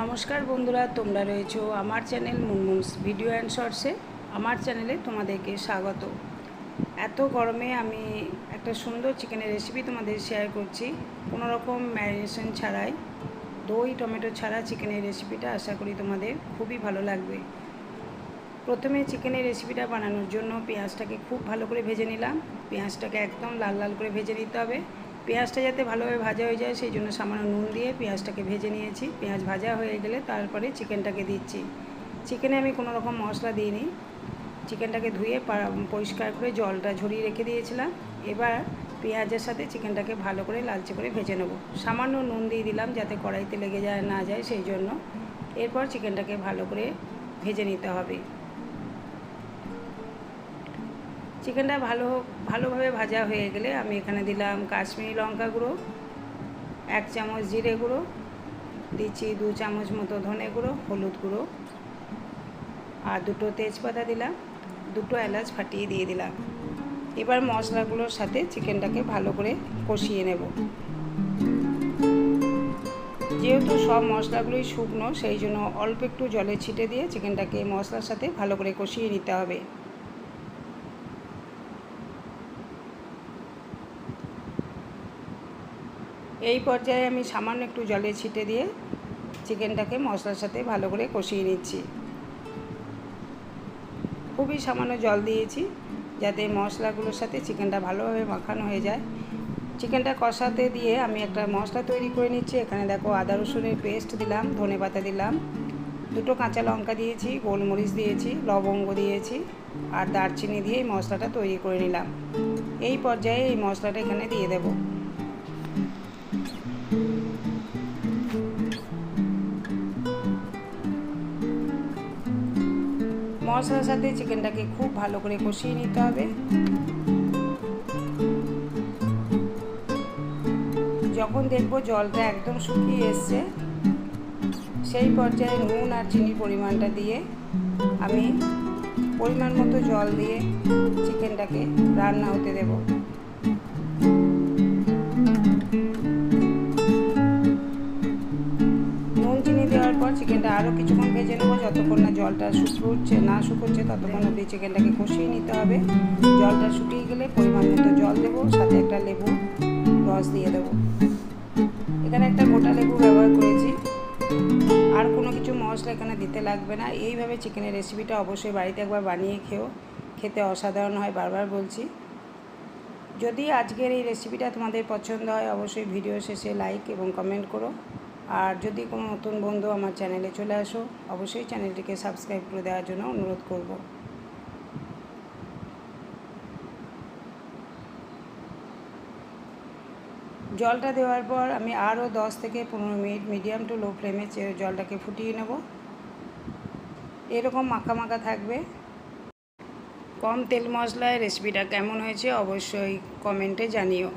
নমস্কার বন্ধুরা, তোমরা রয়েছো আমার চ্যানেল মুনমুনস ভিডিও অ্যান্ড শর্টসে। আমার চ্যানেলে তোমাদেরকে স্বাগত। এত গরমে আমি একটা সুন্দর চিকেনের রেসিপি তোমাদের শেয়ার করছি। কোনো রকম ম্যারিনেশন ছাড়াই, দই, টমেটো ছাড়া চিকেনের রেসিপিটা আশা করি তোমাদের খুবই ভালো লাগবে। প্রথমে চিকেনের রেসিপিটা বানানোর জন্য পেঁয়াজটাকে খুব ভালো করে ভেজে নিলাম। পেঁয়াজটাকে একদম লাল লাল করে ভেজে নিতে হবে। পেঁয়াজটা যাতে ভালোভাবে ভাজা হয়ে যায়, সেই জন্য সামান্য নুন দিয়ে পেঁয়াজটাকে ভেজে নিয়েছি। পেঁয়াজ ভাজা হয়ে গেলে তারপরে চিকেনটাকে দিচ্ছি। চিকেনে আমি কোনো রকম মশলা দিইনি। চিকেনটাকে ধুয়ে পরিষ্কার করে জলটা ঝরিয়ে রেখে দিয়েছিলাম। এবার পেঁয়াজের সাথে চিকেনটাকে ভালো করে লালচে করে ভেজে নেব। সামান্য নুন দিয়ে দিলাম যাতে কড়াইতে লেগে যায়, না যায়, সেই জন্য। এরপর চিকেনটাকে ভালো করে ভেজে নিতে হবে। চিকেনটা ভালো ভালোভাবে ভাজা হয়ে গেলে আমি এখানে দিলাম কাশ্মীরি লঙ্কা গুঁড়ো, এক চামচ জিরে গুঁড়ো, দিচ্ছি দু চামচ মতো ধনে গুঁড়ো, হলুদ গুঁড়ো, আর দুটো তেজপাতা দিলাম, দুটো এলাচ ফাটিয়ে দিয়ে দিলাম। এবার মশলাগুলোর সাথে চিকেনটাকে ভালো করে কষিয়ে নেব। যেহেতু সব মশলাগুলোই শুকনো, সেই জন্য অল্প একটু জলে ছিটে দিয়ে চিকেনটাকে মশলার সাথে ভালো করে কষিয়ে নিতে হবে। এই পর্যায়ে আমি সামান্য একটু জলে ছিটে দিয়ে চিকেনটাকে মশলার সাথে ভালো করে কষিয়ে নিচ্ছি। খুবই সামান্য জল দিয়েছি যাতে মশলাগুলোর সাথে চিকেনটা ভালোভাবে মাখানো হয়ে যায়। চিকেনটা কষাতে দিয়ে আমি একটা মশলা তৈরি করে নিচ্ছি। এখানে দেখো আদা রসুনের পেস্ট দিলাম, ধনে পাতা দিলাম, দুটো কাঁচা লঙ্কা দিয়েছি, গোলমরিচ দিয়েছি, লবঙ্গ দিয়েছি আর দারচিনি দিয়ে এই মশলাটা তৈরি করে নিলাম। এই পর্যায়ে এই মশলাটা এখানে দিয়ে দেবো। মশলার সাথে চিকেনটাকে খুব ভালো করে কষিয়ে নিতে হবে। যখন দেখব জলটা একদম শুকিয়ে এসছে, সেই পর্যায়ে নুন আর চিনির পরিমাণটা দিয়ে আমি পরিমাণ মতো জল দিয়ে চিকেনটাকে রান্না হতে দেবো। দেওয়ার পর চিকেনটা আরও কিছুক্ষণ ভেজে নেব যতক্ষণ না জলটা শুকোচ্ছে না শুকোচ্ছে, ততক্ষণ অবধি চিকেনটাকে কষিয়ে নিতে হবে। জলটা শুকিয়ে গেলে পরিমাণ মতো জল দেবো, সাথে একটা লেবু রস দিয়ে দেবো। এখানে একটা গোটা লেবু ব্যবহার করেছি। আর কোনো কিছু মশলা এখানে দিতে লাগবে না। এইভাবে চিকেনের রেসিপিটা অবশ্যই বাড়িতে একবার বানিয়ে খেও। খেতে অসাধারণ হয়, বারবার বলছি। যদি আজকের এই রেসিপিটা তোমাদের পছন্দ হয়, অবশ্যই ভিডিও শেষে লাইক এবং কমেন্ট করো। আর যদি কোনো নতুন বন্ধু আমার চ্যানেলে চলে আসো, অবশ্যই চ্যানেলটিকে সাবস্ক্রাইব করে দেওয়ার জন্য অনুরোধ করব। জলটা দেওয়ার পর আমি আরও দশ থেকে পনেরো মিনিট মিডিয়াম টু লো ফ্লেমে জলটাকে ফুটিয়ে নেব। এরকম মাখা মাখা থাকবে। কম তেল মশলায় রেসিপিটা কেমন হয়েছে অবশ্যই কমেন্টে জানিও।